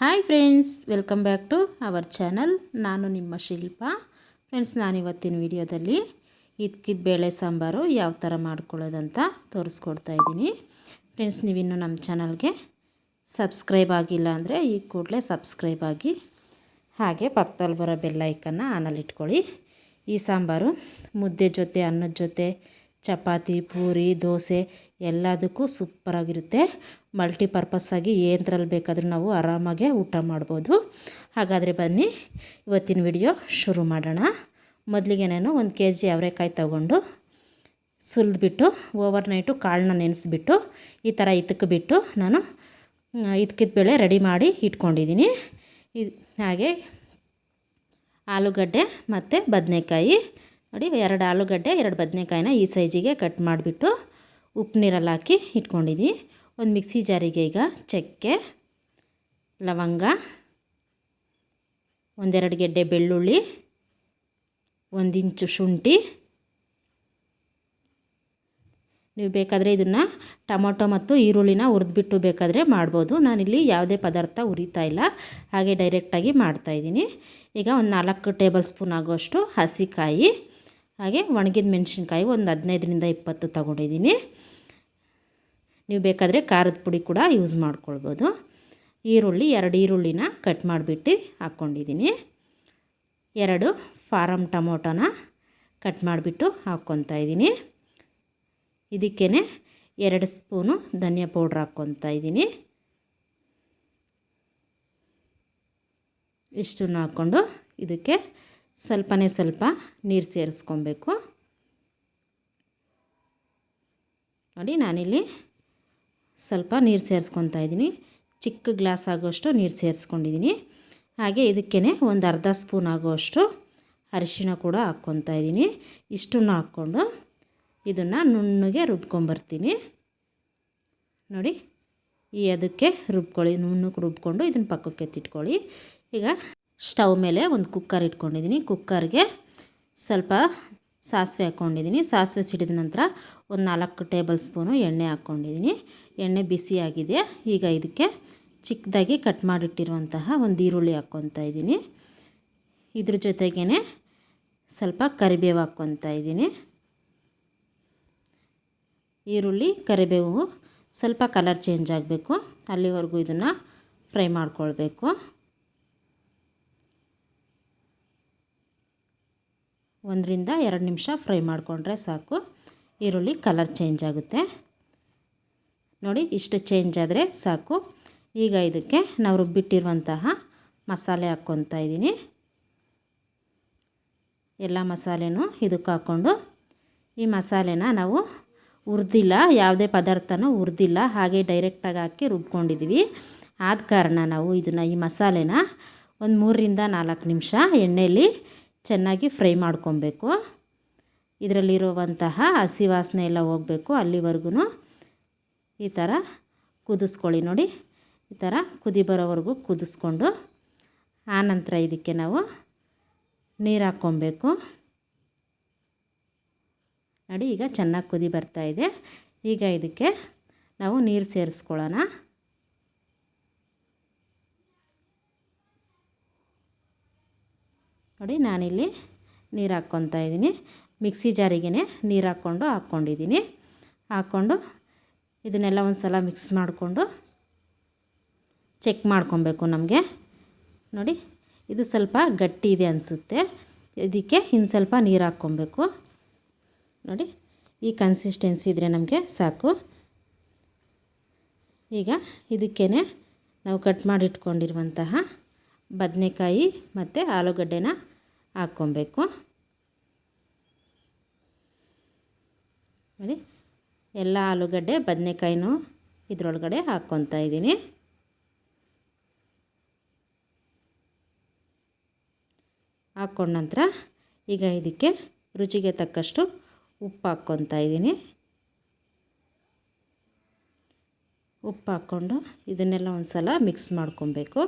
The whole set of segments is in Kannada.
Hi friends, welcome back to our channel. ನಾನು ನಿಮ್ಮ ಶಿಲ್ಪ. ಫ್ರೆಂಡ್ಸ್ ನಾನು ಇವತ್ತಿನ ವಿಡಿಯೋದಲ್ಲಿ ಇದ್ಕಿದ ಬೇಳೆ ಸಾಂಬಾರು ಯಾವ ಥರ ಮಾಡ್ಕೊಳ್ಳೋದಂತ ತೋರಿಸ್ಕೊಡ್ತಾ ಇದ್ದೀನಿ. ಫ್ರೆಂಡ್ಸ್, ನೀವಿನ್ನು ನಮ್ಮ ಚಾನಲ್ಗೆ ಸಬ್ಸ್ಕ್ರೈಬ್ ಆಗಿಲ್ಲ ಅಂದರೆ ಈ ಕೂಡಲೇ ಸಬ್ಸ್ಕ್ರೈಬ್ ಆಗಿ ಹಾಗೆ ಪಕ್ಕದಲ್ಲಿ ಬರೋ ಬೆಲ್ಲೈಕನ್ನು ಆನಲ್ಲಿ ಇಟ್ಕೊಳ್ಳಿ. ಈ ಸಾಂಬಾರು ಮುದ್ದೆ ಜೊತೆ, ಅನ್ನದ ಜೊತೆ, ಚಪಾತಿ, ಪೂರಿ, ದೋಸೆ ಎಲ್ಲದಕ್ಕೂ ಸೂಪರಾಗಿರುತ್ತೆ. ಮಲ್ಟಿಪರ್ಪಸ್ ಆಗಿ ಏನರಲ್ಲಿ ಬೇಕಾದರೂ ನಾವು ಆರಾಮಾಗೆ ಊಟ ಮಾಡ್ಬೋದು. ಹಾಗಾದರೆ ಬನ್ನಿ, ಇವತ್ತಿನ ವಿಡಿಯೋ ಶುರು ಮಾಡೋಣ. ಮೊದಲಿಗೆ ನಾನು ಒಂದು ಕೆ ಜಿ ಅವರೆಕಾಯಿ ತಗೊಂಡು ಸುಲಿದ್ಬಿಟ್ಟು ಓವರ್ ನೈಟು ಕಾಳನ್ನ ನೆನೆಸ್ಬಿಟ್ಟು, ಈ ಥರ ಬಿಟ್ಟು ನಾನು ಇದ್ಕಿದ ಬೇಳೆ ರೆಡಿ ಮಾಡಿ ಇಟ್ಕೊಂಡಿದ್ದೀನಿ. ಇದು, ಹಾಗೆ ಆಲೂಗಡ್ಡೆ ಮತ್ತು ಬದನೆಕಾಯಿ. ನೋಡಿ, ಎರಡು ಆಲೂಗಡ್ಡೆ, ಎರಡು ಬದನೆಕಾಯಿನ ಈ ಸೈಜಿಗೆ ಕಟ್ ಮಾಡಿಬಿಟ್ಟು ಉಪ್ಪು ನೀರಲ್ಲಿ ಹಾಕಿ ಇಟ್ಕೊಂಡಿದ್ದೀನಿ. ಒಂದು ಮಿಕ್ಸಿ ಜಾರಿಗೆ ಈಗ ಚಕ್ಕೆ, ಲವಂಗ, ಒಂದೆರಡು ಗೆಡ್ಡೆ ಬೆಳ್ಳುಳ್ಳಿ ಒಂದಿಂಚು ಶುಂಠಿ. ನೀವು ಬೇಕಾದರೆ ಇದನ್ನು ಟೊಮೊಟೊ ಮತ್ತು ಈರುಳ್ಳಿನ ಹುರಿದ್ಬಿಟ್ಟು ಬೇಕಾದರೆ ಮಾಡ್ಬೋದು. ನಾನಿಲ್ಲಿ ಯಾವುದೇ ಪದಾರ್ಥ ಉರಿತಾ ಇಲ್ಲ. ಹಾಗೆ ಡೈರೆಕ್ಟಾಗಿ ಮಾಡ್ತಾಯಿದ್ದೀನಿ ಈಗ ಒಂದು ನಾಲ್ಕು ಟೇಬಲ್ ಸ್ಪೂನ್ ಆಗೋಷ್ಟು ಹಸಿಕಾಯಿ. ಹಾಗೆ ಒಣಗಿದ ಮೆಣಸಿನ್ಕಾಯಿ ಒಂದು ಹದಿನೈದರಿಂದ ಇಪ್ಪತ್ತು ತಗೊಂಡಿದ್ದೀನಿ. ನೀವು ಬೇಕಾದರೆ ಖಾರದ ಪುಡಿ ಕೂಡ ಯೂಸ್ ಮಾಡ್ಕೊಳ್ಬೋದು. ಈರುಳ್ಳಿ, ಎರಡು ಈರುಳ್ಳಿನ ಕಟ್ ಮಾಡಿಬಿಟ್ಟು ಹಾಕ್ಕೊಂಡಿದ್ದೀನಿ. ಎರಡು ಫಾರಮ್ ಟೊಮೊಟೊನ ಕಟ್ ಮಾಡಿಬಿಟ್ಟು ಹಾಕ್ಕೊತಾ ಇದ್ದೀನಿ. ಇದಕ್ಕೇ ಎರಡು ಸ್ಪೂನು ಧನಿಯಾ ಪೌಡ್ರ್ ಹಾಕ್ಕೊತಾ ಇದ್ದೀನಿ. ಇಷ್ಟನ್ನು ಹಾಕ್ಕೊಂಡು ಇದಕ್ಕೆ ಸ್ವಲ್ಪನೇ ಸ್ವಲ್ಪ ನೀರು ಸೇರಿಸ್ಕೊಬೇಕು. ನೋಡಿ, ನಾನಿಲ್ಲಿ ಸ್ವಲ್ಪ ನೀರು ಸೇರಿಸ್ಕೊತಾ ಇದ್ದೀನಿ. ಚಿಕ್ಕ ಗ್ಲಾಸ್ ಆಗೋಷ್ಟು ನೀರು ಸೇರಿಸ್ಕೊಂಡಿದ್ದೀನಿ. ಹಾಗೆ ಇದಕ್ಕೇ ಒಂದು ಅರ್ಧ ಸ್ಪೂನ್ ಆಗೋಷ್ಟು ಅರಿಶಿಣ ಕೂಡ ಹಾಕ್ಕೊತಾ ಇದ್ದೀನಿ. ಇಷ್ಟನ್ನು ಹಾಕ್ಕೊಂಡು ಇದನ್ನು ನುಣ್ಣಗೆ ರುಬ್ಕೊಂಬರ್ತೀನಿ. ನೋಡಿ, ಈ ಅದಕ್ಕೆ ರುಬ್ಕೊಳ್ಳಿ, ನುಣ್ಣಗೆ ರುಬ್ಕೊಂಡು ಇದನ್ನು ಪಕ್ಕಕ್ಕೆ ಎತ್ತಿಟ್ಕೊಳ್ಳಿ. ಈಗ ಸ್ಟವ್ ಮೇಲೆ ಒಂದು ಕುಕ್ಕರ್ ಇಟ್ಕೊಂಡಿದ್ದೀನಿ. ಕುಕ್ಕರ್ಗೆ ಸ್ವಲ್ಪ ಸಾಸಿವೆ ಹಾಕ್ಕೊಂಡಿದ್ದೀನಿ. ಸಾಸಿವೆ ಸಿಡಿದ ನಂತರ ಒಂದು ನಾಲ್ಕು ಟೇಬಲ್ ಸ್ಪೂನು ಎಣ್ಣೆ ಹಾಕ್ಕೊಂಡಿದ್ದೀನಿ. ಎಣ್ಣೆ ಬಿಸಿಯಾಗಿದೆ. ಈಗ ಇದಕ್ಕೆ ಚಿಕ್ಕದಾಗಿ ಕಟ್ ಮಾಡಿಟ್ಟಿರುವಂತಹ ಒಂದು ಈರುಳ್ಳಿ ಹಾಕ್ಕೊತಾ ಇದ್ದೀನಿ. ಇದ್ರ ಜೊತೆಗೇ ಸ್ವಲ್ಪ ಕರಿಬೇವು ಹಾಕ್ಕೊತಾ ಇದ್ದೀನಿ. ಈರುಳ್ಳಿ, ಕರಿಬೇವು ಸ್ವಲ್ಪ ಕಲರ್ ಚೇಂಜ್ ಆಗಬೇಕು. ಅಲ್ಲಿವರೆಗೂ ಇದನ್ನು ಫ್ರೈ ಮಾಡ್ಕೊಳ್ಬೇಕು. ಒಂದರಿಂದ ಎರಡು ನಿಮಿಷ ಫ್ರೈ ಮಾಡಿಕೊಂಡ್ರೆ ಸಾಕು. ಈರುಳ್ಳಿ ಕಲರ್ ಚೇಂಜ್ ಆಗುತ್ತೆ. ನೋಡಿ, ಇಷ್ಟು ಚೇಂಜ್ ಆದರೆ ಸಾಕು. ಈಗ ಇದಕ್ಕೆ ನಾವು ರುಬ್ಬಿಟ್ಟಿರುವಂತಹ ಮಸಾಲೆ ಹಾಕ್ಕೊತಾ ಇದ್ದೀನಿ. ಎಲ್ಲ ಮಸಾಲೆನೂ ಇದಕ್ಕೆ ಹಾಕ್ಕೊಂಡು ಈ ಮಸಾಲೆನ ನಾವು ಹುರಿದಿಲ್ಲ, ಯಾವುದೇ ಪದಾರ್ಥನೂ ಹುರಿದಿಲ್ಲ, ಹಾಗೆ ಡೈರೆಕ್ಟಾಗಿ ಹಾಕಿ ರುಬ್ಕೊಂಡಿದ್ದೀವಿ. ಆದ ಕಾರಣ ನಾವು ಇದನ್ನು ಈ ಮಸಾಲೆನ ಒಂದು ಮೂರರಿಂದ ನಾಲ್ಕು ನಿಮಿಷ ಎಣ್ಣೆಯಲ್ಲಿ ಚೆನ್ನಾಗಿ ಫ್ರೈ ಮಾಡ್ಕೊಬೇಕು. ಇದರಲ್ಲಿರುವಂತಹ ಹಸಿ ವಾಸನೆ ಎಲ್ಲ ಹೋಗಬೇಕು. ಅಲ್ಲಿವರೆಗೂ ಈ ಥರ ಕುದಿಸ್ಕೊಳ್ಳಿ ನೋಡಿ. ಈ ಥರ ಕುದಿ ಬರೋವರೆಗೂ ಕುದಿಸ್ಕೊಂಡು ಆನಂತರ ಇದಕ್ಕೆ ನಾವು ನೀರು ಹಾಕ್ಕೊಬೇಕು. ನೋಡಿ, ಈಗ ಚೆನ್ನಾಗಿ ಕುದಿ ಬರ್ತಾಯಿದೆ ಈಗ ಇದಕ್ಕೆ ನಾವು ನೀರು ಸೇರಿಸ್ಕೊಳ್ಳೋಣ. ನೋಡಿ, ನಾನಿಲ್ಲಿ ನೀರು ಹಾಕ್ಕೊತಾ ಇದ್ದೀನಿ. ಮಿಕ್ಸಿ ಜಾರಿಗೆ ನೀರು ಹಾಕ್ಕೊಂಡು ಹಾಕ್ಕೊಂಡಿದ್ದೀನಿ. ಹಾಕ್ಕೊಂಡು ಇದನ್ನೆಲ್ಲ ಒಂದು ಸಲ ಮಿಕ್ಸ್ ಮಾಡಿಕೊಂಡು ಚೆಕ್ ಮಾಡ್ಕೊಬೇಕು ನಮಗೆ. ನೋಡಿ, ಇದು ಸ್ವಲ್ಪ ಗಟ್ಟಿ ಇದೆ ಅನಿಸುತ್ತೆ. ಇದಕ್ಕೆ ಇನ್ನು ಸ್ವಲ್ಪ ನೀರು ಹಾಕ್ಕೊಬೇಕು. ನೋಡಿ, ಈ ಕನ್ಸಿಸ್ಟೆನ್ಸಿ ಇದ್ದರೆ ನಮಗೆ ಸಾಕು. ಈಗ ಇದಕ್ಕೇ ನಾವು ಕಟ್ ಮಾಡಿಟ್ಕೊಂಡಿರುವಂತಹ ಬದನೆಕಾಯಿ ಮತ್ತು ಆಲೂಗಡ್ಡೆನ ಹಾಕ್ಕೊಬೇಕು. ನೋಡಿ, ಎಲ್ಲ ಆಲೂಗಡ್ಡೆ ಬದನೆಕಾಯಿನೂ ಇದರೊಳಗಡೆ ಹಾಕ್ಕೊತಾ ಇದ್ದೀನಿ. ಹಾಕ್ಕೊಂಡ ನಂತರ ಈಗ ಇದಕ್ಕೆ ರುಚಿಗೆ ತಕ್ಕಷ್ಟು ಉಪ್ಪು ಹಾಕ್ಕೊತಾ ಇದ್ದೀನಿ. ಉಪ್ಪು ಹಾಕ್ಕೊಂಡು ಇದನ್ನೆಲ್ಲ ಒಂದು ಸಲ ಮಿಕ್ಸ್ ಮಾಡ್ಕೊಬೇಕು.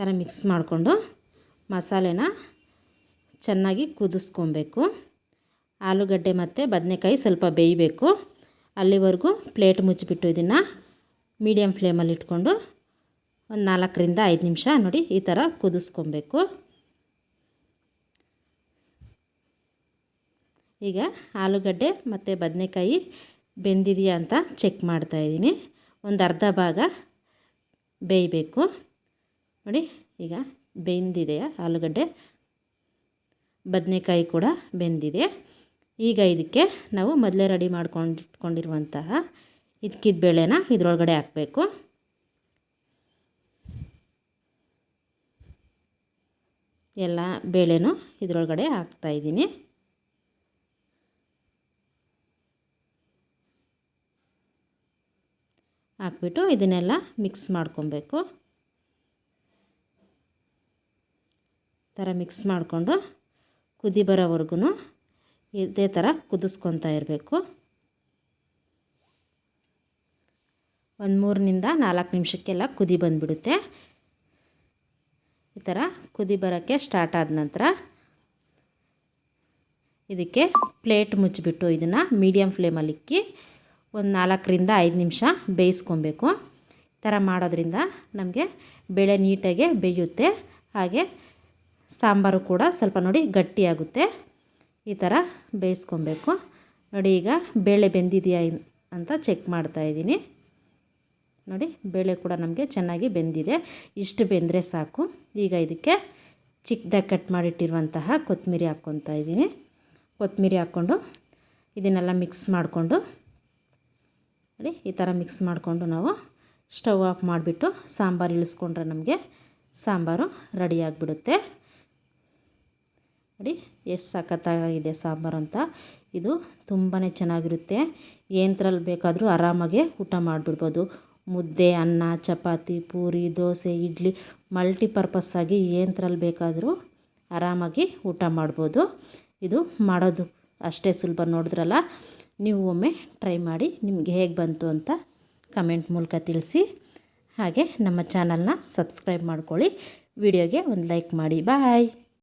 ಥರ ಮಿಕ್ಸ್ ಮಾಡಿಕೊಂಡು ಮಸಾಲೆನ ಚೆನ್ನಾಗಿ ಕುದಿಸ್ಕೊಬೇಕು. ಆಲೂಗಡ್ಡೆ ಮತ್ತು ಬದನೆಕಾಯಿ ಸ್ವಲ್ಪ ಬೇಯಬೇಕು. ಅಲ್ಲಿವರೆಗೂ ಪ್ಲೇಟ್ ಮುಚ್ಚಿಬಿಟ್ಟು ಇದನ್ನು ಮೀಡಿಯಮ್ ಫ್ಲೇಮಲ್ಲಿ ಇಟ್ಕೊಂಡು ಒಂದು ನಾಲ್ಕರಿಂದ ಐದು ನಿಮಿಷ ನೋಡಿ ಈ ಥರ ಕುದಿಸ್ಕೊಬೇಕು. ಈಗ ಆಲೂಗಡ್ಡೆ ಮತ್ತು ಬದನೆಕಾಯಿ ಬೆಂದಿದೆಯಾ ಅಂತ ಚೆಕ್ ಮಾಡ್ತಾಯಿದ್ದೀನಿ ಒಂದು ಅರ್ಧ ಭಾಗ ಬೇಯಬೇಕು. ನೋಡಿ, ಈಗ ಬೆಂದಿದೆಯಾ? ಆಲೂಗಡ್ಡೆ, ಬದನೆಕಾಯಿ ಕೂಡ ಬೆಂದಿದೆ ಈಗ ಇದಕ್ಕೆ ನಾವು ಮೊದಲೇ ರೆಡಿ ಮಾಡ್ಕೊಂಡಿಟ್ಕೊಂಡಿರುವಂತಹ ಇದಕ್ಕಿದ ಬೇಳೆನ ಇದರೊಳಗಡೆ ಹಾಕಬೇಕು. ಎಲ್ಲ ಬೇಳೆನೂ ಇದರೊಳಗಡೆ ಹಾಕ್ತಾಯಿದ್ದೀನಿ ಹಾಕ್ಬಿಟ್ಟು ಇದನ್ನೆಲ್ಲ ಮಿಕ್ಸ್ ಮಾಡ್ಕೊಬೇಕು. ಥರ ಮಿಕ್ಸ್ ಮಾಡಿಕೊಂಡು ಕುದಿ ಬರೋವರೆಗೂ ಇದೇ ಥರ ಕುದಿಸ್ಕೊತಾ ಇರಬೇಕು. ಒಂದು ಮೂರರಿಂದ ನಾಲ್ಕು ನಿಮಿಷಕ್ಕೆಲ್ಲ ಕುದಿ ಬಂದುಬಿಡುತ್ತೆ. ಈ ಥರ ಕುದಿ ಬರೋಕ್ಕೆ ಸ್ಟಾರ್ಟ್ ಆದ ನಂತರ ಇದಕ್ಕೆ ಪ್ಲೇಟ್ ಮುಚ್ಚಿಬಿಟ್ಟು ಇದನ್ನು ಮೀಡಿಯಮ್ ಫ್ಲೇಮಲ್ಲಿ ಇಕ್ಕಿ ಒಂದು ನಾಲ್ಕರಿಂದ ಐದು ನಿಮಿಷ ಬೇಯಿಸ್ಕೊಬೇಕು. ಈ ಥರ ಮಾಡೋದ್ರಿಂದ ನಮಗೆ ಬೇಳೆ ನೀಟಾಗಿ ಬೇಯುತ್ತೆ. ಹಾಗೆ ಸಾಂಬಾರು ಕೂಡ ಸ್ವಲ್ಪ ನೋಡಿ ಗಟ್ಟಿಯಾಗುತ್ತೆ. ಈ ಥರ ಬೇಯಿಸ್ಕೊಬೇಕು. ನೋಡಿ ಈಗ ಬೇಳೆ ಬೆಂದಿದೆಯಾ ಅಂತ ಚೆಕ್ ಮಾಡ್ತಾ ಇದ್ದೀನಿ. ನೋಡಿ ಬೇಳೆ ಕೂಡ ನಮಗೆ ಚೆನ್ನಾಗಿ ಬೆಂದಿದೆ. ಇಷ್ಟು ಬೆಂದರೆ ಸಾಕು. ಈಗ ಇದಕ್ಕೆ ಚಿಕ್ಕದಾಗಿ ಕಟ್ ಮಾಡಿಟ್ಟಿರುವಂತಹ ಕೊತ್ತಂಬರಿ ಹಾಕ್ಕೊತಾ ಇದ್ದೀನಿ. ಕೊತ್ತಂಬರಿ ಹಾಕ್ಕೊಂಡು ಇದನ್ನೆಲ್ಲ ಮಿಕ್ಸ್ ಮಾಡಿಕೊಂಡು ನೋಡಿ ಈ ಥರ ಮಿಕ್ಸ್ ಮಾಡಿಕೊಂಡು ನಾವು ಸ್ಟವ್ ಆಫ್ ಮಾಡಿಬಿಟ್ಟು ಸಾಂಬಾರು ಇಳಿಸ್ಕೊಂಡ್ರೆ ನಮಗೆ ಸಾಂಬಾರು ರೆಡಿಯಾಗಿಬಿಡುತ್ತೆ ನೋಡಿ, ಎಷ್ಟು ಸಖತ್ತಾಗಿದೆ ಸಾಂಬಾರು ಅಂತ. ಇದು ತುಂಬಾ ಚೆನ್ನಾಗಿರುತ್ತೆ. ಏನ್ರಲ್ಲಿ ಬೇಕಾದರೂ ಆರಾಮಾಗೆ ಊಟ ಮಾಡಿಬಿಡ್ಬೋದು. ಮುದ್ದೆ, ಅನ್ನ, ಚಪಾತಿ, ಪೂರಿ, ದೋಸೆ, ಇಡ್ಲಿ ಮಲ್ಟಿಪರ್ಪಸ್ಸಾಗಿ ಏನ್ರಲ್ಲಿ ಬೇಕಾದರೂ ಆರಾಮಾಗಿ ಊಟ ಮಾಡ್ಬೋದು. ಇದು ಮಾಡೋದು ಅಷ್ಟೇ ಸುಲಭ ನೋಡಿದ್ರಲ್ಲ? ನೀವು ಒಮ್ಮೆ ಟ್ರೈ ಮಾಡಿ, ನಿಮಗೆ ಹೇಗೆ ಬಂತು ಅಂತ ಕಮೆಂಟ್ ಮೂಲಕ ತಿಳಿಸಿ. ಹಾಗೆ ನಮ್ಮ ಚಾನಲ್ನ ಸಬ್ಸ್ಕ್ರೈಬ್ ಮಾಡ್ಕೊಳ್ಳಿ. ವಿಡಿಯೋಗೆ ಒಂದು ಲೈಕ್ ಮಾಡಿ. ಬಾಯ್!